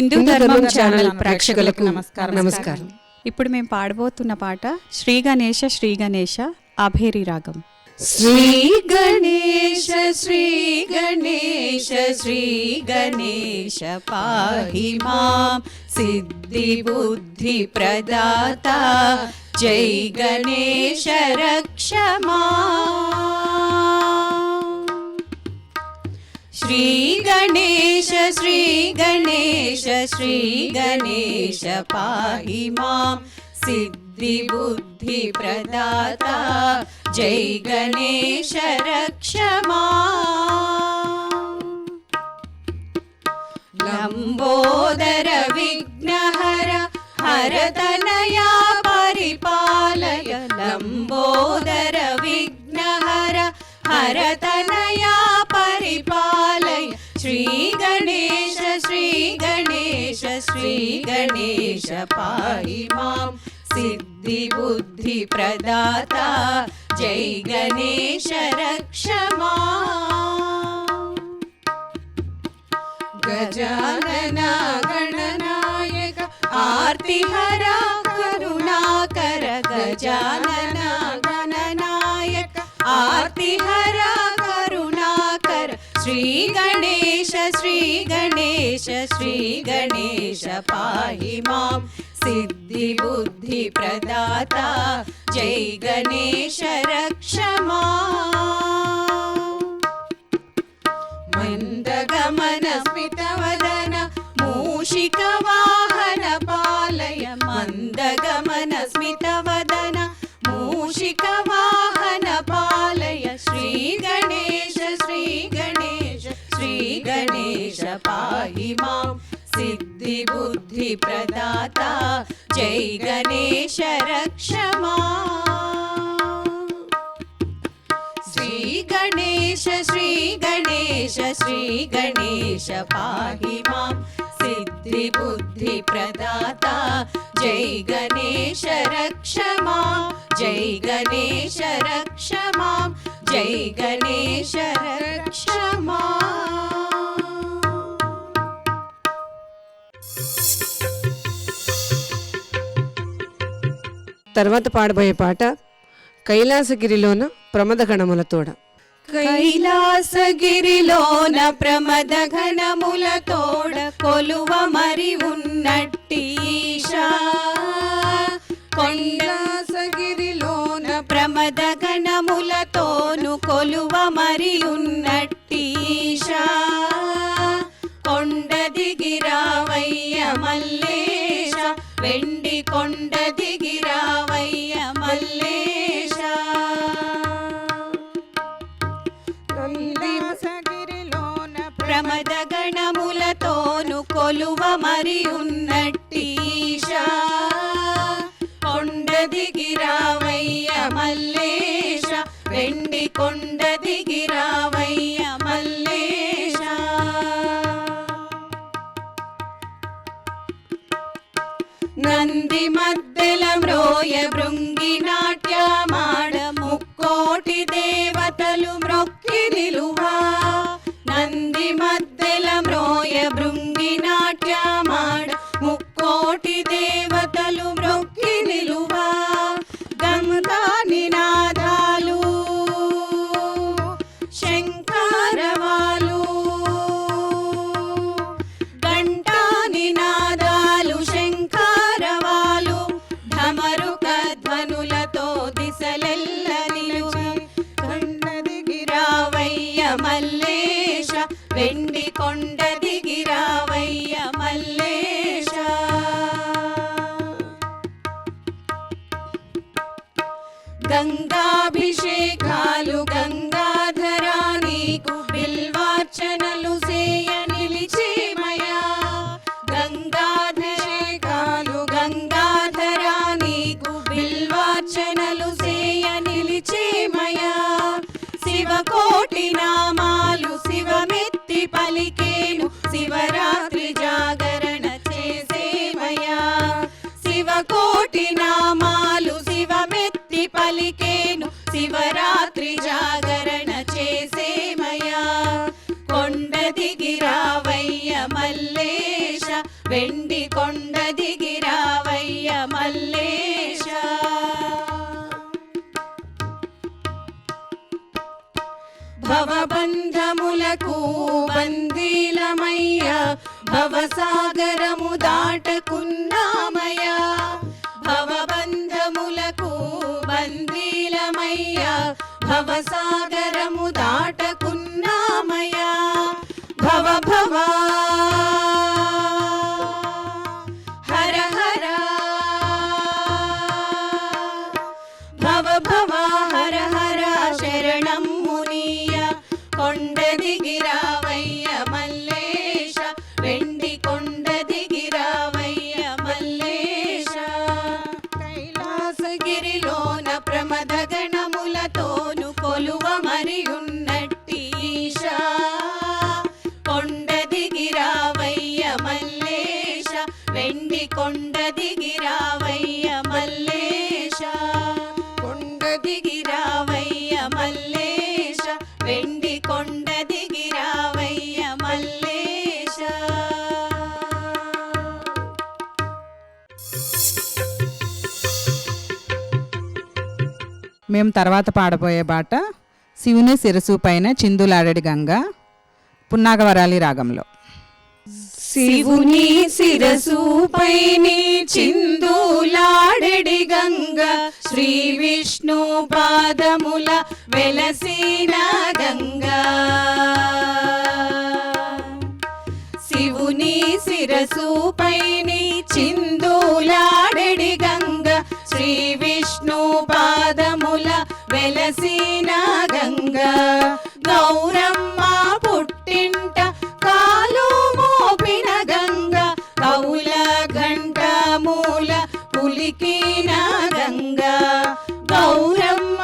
హిందూ ధర్మం ఛానల్ ప్రేక్షకులకు నమస్కారం. నమస్కారం. ఇప్పుడు మేము పాడబోతున్న పాట శ్రీ గణేశ శ్రీ గణేశ అభేరి రాగం. శ్రీ గణేశ శ్రీ గణేశ శ్రీ గణేశ పాహి మాం సిద్ధి బుద్ధి ప్రదాత. జై గణేశ రక్ష శ్రీ श्रीगणेश श्रीगणेश श्रीगणेश पाहि मां। सिद्धिबुद्धिप्रदाता जय गणेश रक्षमा लम्बोदर विघ्नहर हरतनया परिपालय। लम्बोदर विघ्नहर हरत గణేశ శ్రీ గణేశ పాహి మాం సిద్ధి బుద్ధి ప్రదాత జై గణేశ రక్ష గజానన గణనాయక ఆర్తిహర కరుణాకర గజానన गणेश श्री गणेश पाहि मां सिद्धि बुद्धि प्रदाता जय गणेश रक्षमा मन्दगमनस्मित वदन मूषिक पालय। मन्दगमनस्मित పాహి మాం సిద్ధి బుద్ధి ప్రదాత జై గణేశ రక్ష శ్రీ గణేశ శ్రీ గణేశ శ్రీ గణేశ పాహి మాం సిద్ధి బుద్ధి ప్రదాత జై తర్వాత పాడబోయే పాట కైలాసగిరిలోన ప్రమద గణములతోడ కైలాసగిరిలోన ప్రమద గణముల తోడ కొలువ మరి ఉన్న నంది మద్దెల మ్రోయ భృంగి నాట్యమాడ ముక్కోటి దేవతలు మ్రొక్కి నిలువా. నంది వెండి కొండ దిగిరావయ్య మల్లేశ గంగాభిషేకాలు గంగాధరా భవసాగరము దాటకున్నామయ్యా. భవబంధములకు బందీలమయ్యా. భవసాగరము దాటకున్నామయ భవ భవ హర హర. భవ భవ హర హర శరణం మునీయ. కొండ దిగి తర్వాత పాడబోయే బాట శివుని శిరసు పైన చిందులాడడి గంగ పున్నాగవరాలి రాగంలో. శివుని శిరసుపైని చిందులాడడి గంగ శ్రీ విష్ణు పాదముల వెలసిన గంగ. శివుని శిరసుపైని చిందులాడెడి గంగ శ్రీ విష్ణు పాదముల వెలసిన గంగ. గౌరమ్మ పుట్టింట కాలు మోపిన గంగ. కౌల గంట మూల పులికిన గంగ. గౌరమ్మ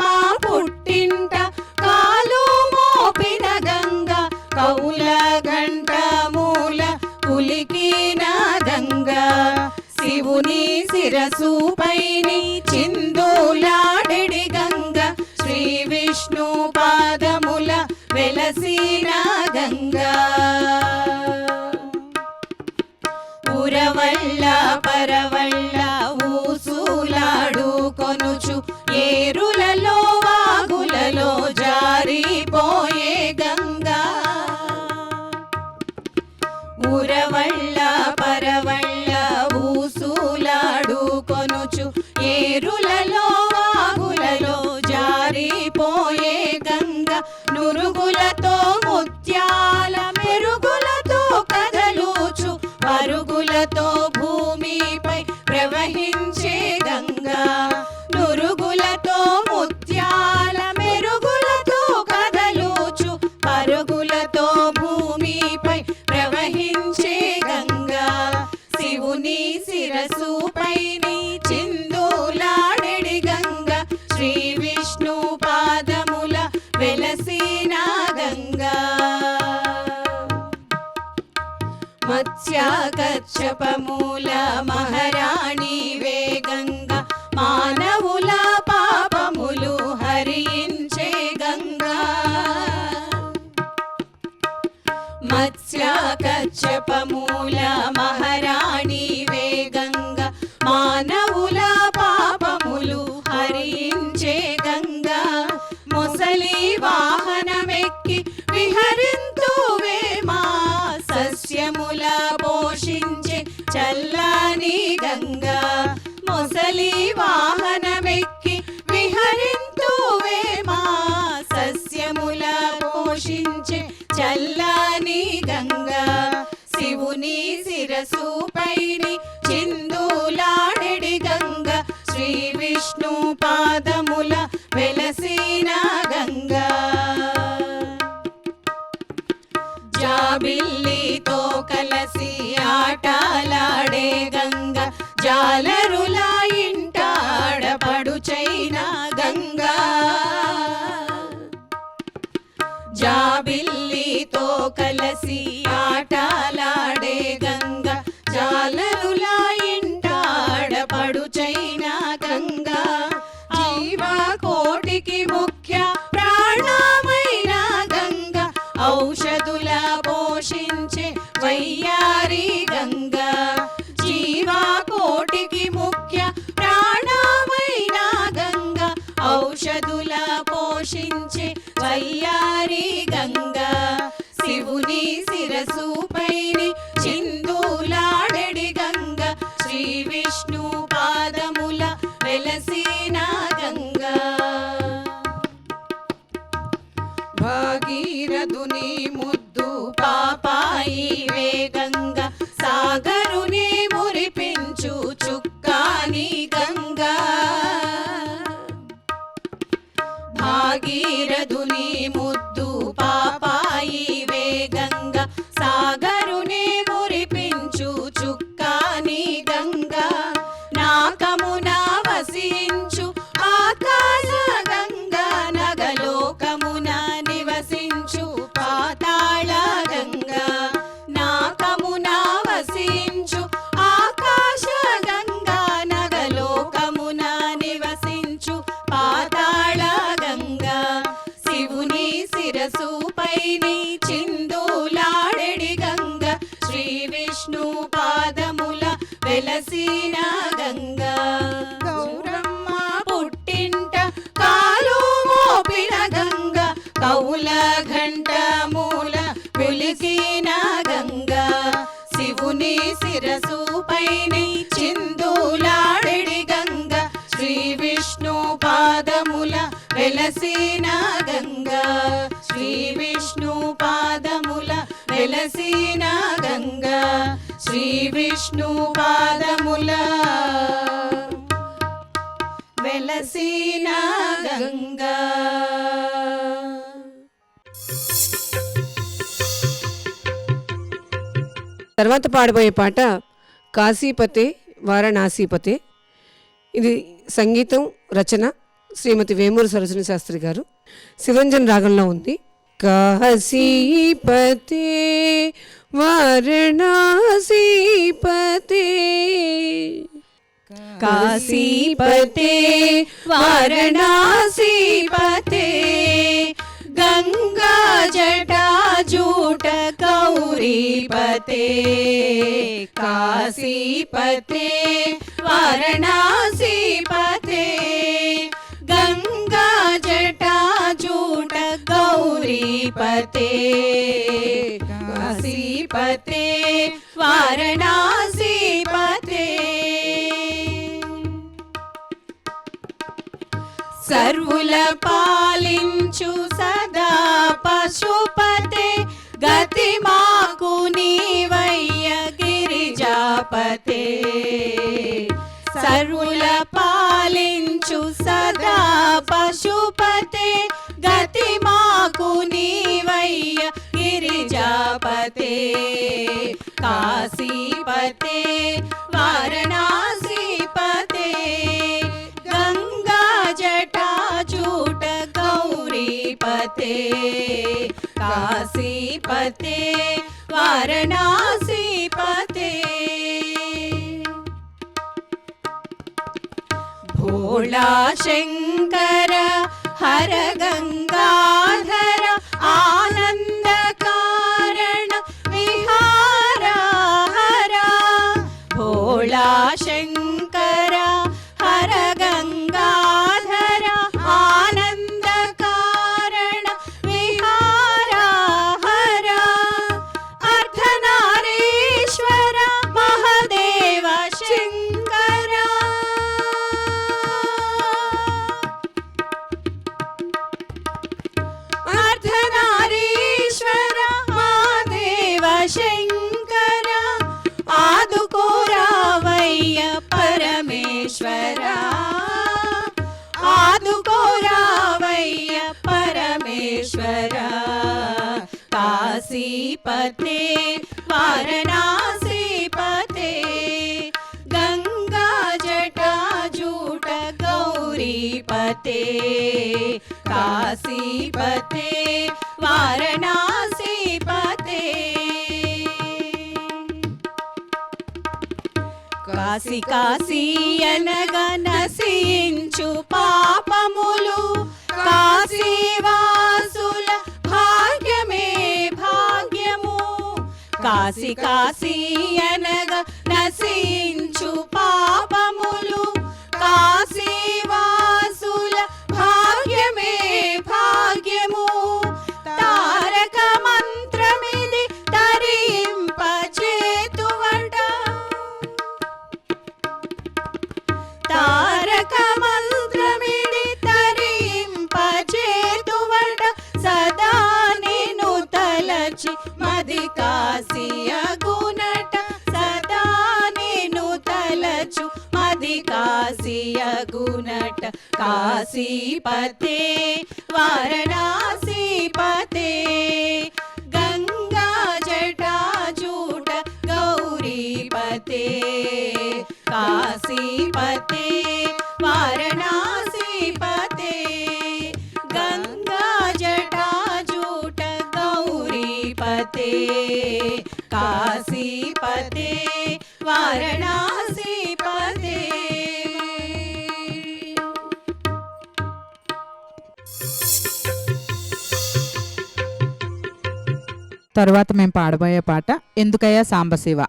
పుట్టింట కాలు మోపిన గంగ. కౌల గంట మూల పులికిన గంగ. శివుని శిరసు పైని హసీనా గంగా ఉరవళ్ళ పరవళ్ళ todo. పాపమూల మహారాణి వేగంగ మానవుల పాపములు హరించే గంగా. మత్స్య కచ్చపమూల రాసి ఆటలాడే గంగ. చాలనులా ఇంటాడపడుచైన గంగ. జీవ కోటికి ముఖ్య ప్రాణమైన గంగ. ఔషధుల పోషించే వయ్యారి గంగ. జీవ కోటికి ముఖ్య ప్రాణమైన గంగ. ఔషధుల పోషించే వయ్యారి గంగ. నీ శిరసు గంగ. శ్రీ విష్ణు పాదముల వెలసిన గంగ. ముద్దు పాపాయి వే సాగరుని మురిపించు చుక్కాని గంగ. భాగీరథుని ముద్దు పాప Susie. వెలసిన గంగా శ్రీ విష్ణు పాదముల వెలసిన గంగా శ్రీ విష్ణు పాదముల వెలసిన గంగా తర్వాత పాడబోయే పాట కాశీపతే వారణాసీపతే. ఇది సంగీతం రచన. శ్రీమతి వేమూరు సరోజన శాస్త్రి గారు. శివంజన్ రాగంలో ఉంది. కాశీపతే వారణాసీపతే. కాశీపతే వారణాసీపతే. గంగా జటాజూట కౌరీపతే. కాశీపతే వారణాసీపతే. గౌరీపతే కాశీపతే వారణాసీపతే. సర్వుల పాలించు సదా పశుపతే గతి మాకు నీవయ్య గిరిజాపతే. కాశీపతే వారణాసీపతే భోళా శంకర హర గంగాధర ఆనంద కాశీపతే వారణాసీపతే కాశీ కాశీ అనగా నశించు పాపములు కాశీవాసుల భాగ్యమే భాగ్యము. కాశీ కాశీ అనగా నశించు పాపములు కాశీవాసుల కాశీపతే వారణాసీపతే గంగా జటాజూట గౌరీపతే కాశీపతే వారణాసీపతే గంగా జటాజూట గౌరీపతే కాశీపతే వారణాసీపతే తర్వాత మేము పాడబోయే పాట ఎందుకయ్యా సాంబశివ.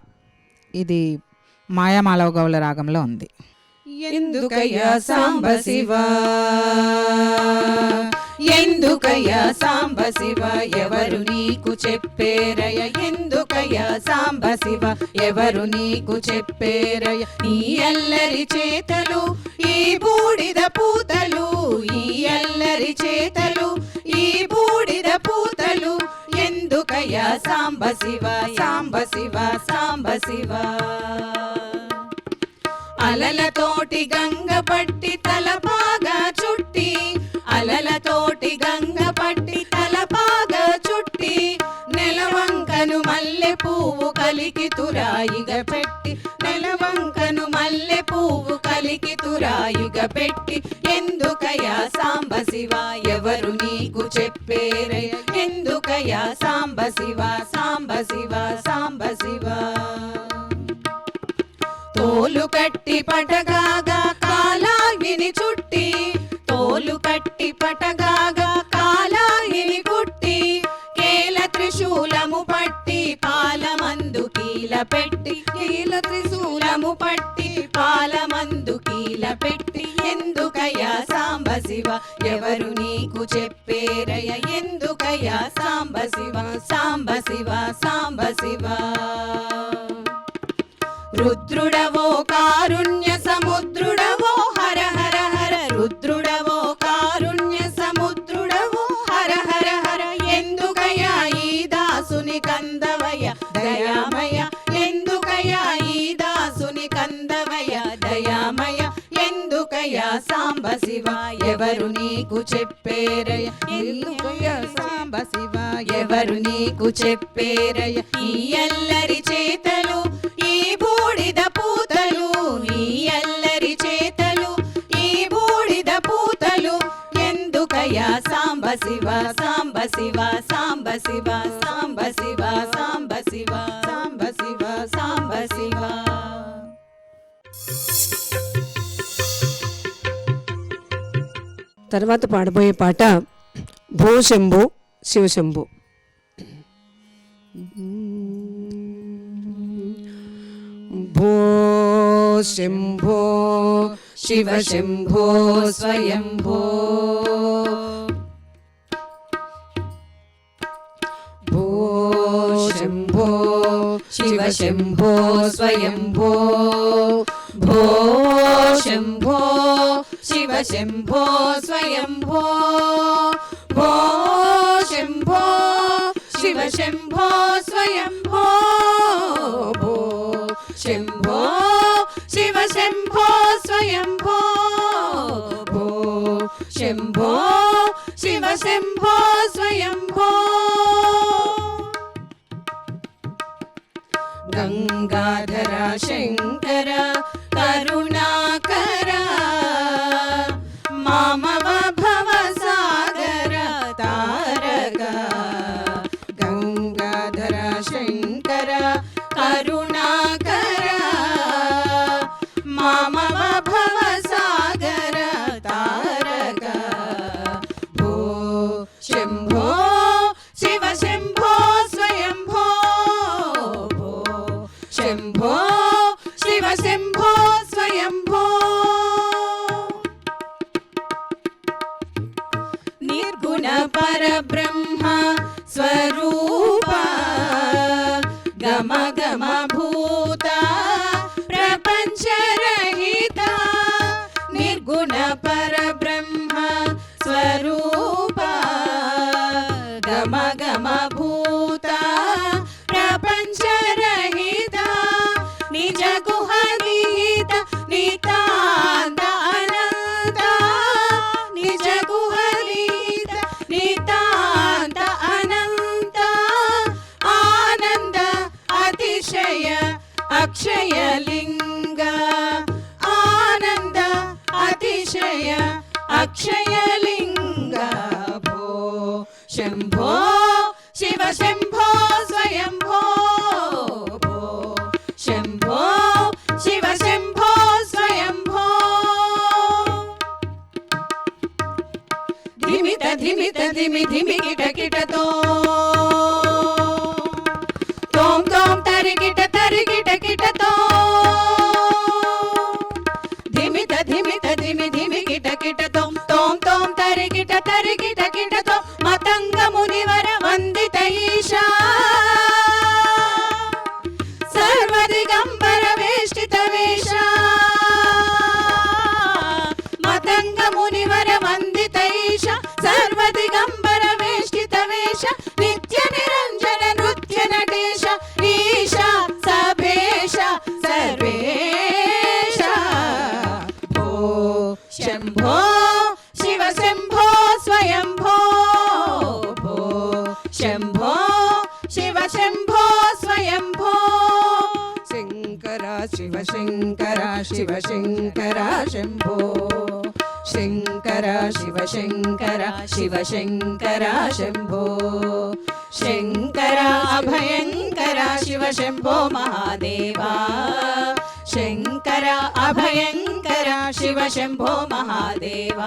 ఇది మాయామాలవ గౌల రాగంలో ఉంది. ఎందుకయ్యా సాంబశివ? ఎందుకయ్యా సాంబశివ? ఎవరు నీకు చెప్పేరయ ఎందుకయ్యా సాంబశివ? ఎవరు నీకు చెప్పేరయ ఈ అల్లరి చేతలు ఈ బూడిద పూతలు ఈ అల్లరి చేతలు శివయ సాంబ శివ ఎందుకయ్యా సాంబశివ సాంబశివ సాంబశివ అలలతోటి గంగ పట్టి తలపాగా చుట్టి అలలతోటి గంగ పట్టి తలపాగా చుట్టి నెలవంకను మల్లె పువ్వు కలికి తురాయిగ పెట్టి నెలవంకను మల్లె పువ్వు కలికి తురాయిగ పెట్టి ఎందుకయ్యా సాంబశివ ఎవరు నీకు చెప్పేరయ్య? శివయ్య సాంబ శివ సాంబ శివ సాంబ శివ. తోలు కట్టి పటగాగా కాలాగిని చుట్టి తోలు కట్టి పటగాగా కాలాగిని కుట్టి కేల త్రిశూలము పట్టి పాలమందు కీల పెట్టి కీల త్రిశూలము పట్టి పాలమందు కీల పెట్టి ఎందుకయ్యా సాంబ శివ? ఎవరు నీకు చెప్పేరయ్య? ఎందుకు శివాయ సాంబ శివ సాంబ శివ సాంబ శివ. రుద్రుడవో కారుణ్య సముద్రుడవో సాంబ శివ ఎవరు నీకు చెప్పేరయ ఎందుకయ్యా సాంబ శివ ఎవరు నీకు చెప్పేరయ ఈ అల్లరి చేతలు ఈ బూడిద పూతలు ఈ అల్లరి చేతలు ఈ బూడిద పూతలు ఎందుకయ్యా సాంబ శివ సాంబ శివ సాంబ శివ సాంబ శివ సాంబ శివ సాంబ శివ సాంబ శివ తర్వాత పాడబోయే పాట భూ శివశంభు భో శంభో శివశంభో స్వయంభో. భో శంభో శివశంభో స్వయంభో. భో శంభో శివశంభో స్వయంభో భో శంభో శివశంభో స్వయంభో భో శంభో శివశంభో స్వయంభో భో శంభో శివశంభో స్వయంభో గంగాధర శంకర ధిమిత ధిమిత ధిమి ధిమి కిట కిటతో ಶಿವ ಶಂಕರ ಶಂಭೋ ಶಂಕರ ಶಿವ ಶಂಕರ ಶಿವ ಶಂಕರ ಶಂಭೋ ಶಂಕರ ಅಭಯಂಕರ ಶಿವ ಶಂಭೋ ಮಹಾದೇವ ಶಂಕರ ಅಭಯಂಕರ ಶಿವ ಶಂಭೋ ಮಹಾದೇವ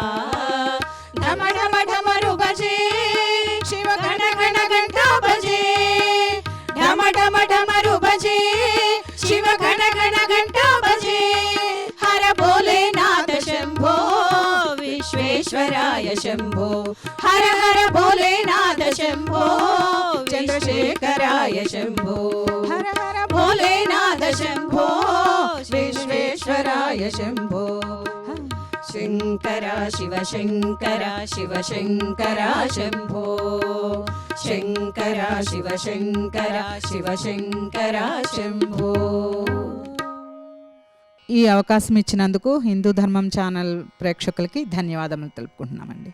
ಢಮ ಢಮ ಢಮರು ಭಜೇ విశ్వేశ్వరాయ శంభో హర హర భోలేనాథ శంభో చంద్రశేఖరాయ శంభో హర హర భోలేనాథ శంభో విశ్వేశ్వరాయ శంభో. శంకర శివ శంకర శివ శంకర శంభో శంకర శివ శంకర శివ శంకర శంభో. ఈ అవకాశం ఇచ్చినందుకు హిందూ ధర్మం ఛానల్ ప్రేక్షకులకి ధన్యవాదములు తెలుపుకుంటున్నామండి.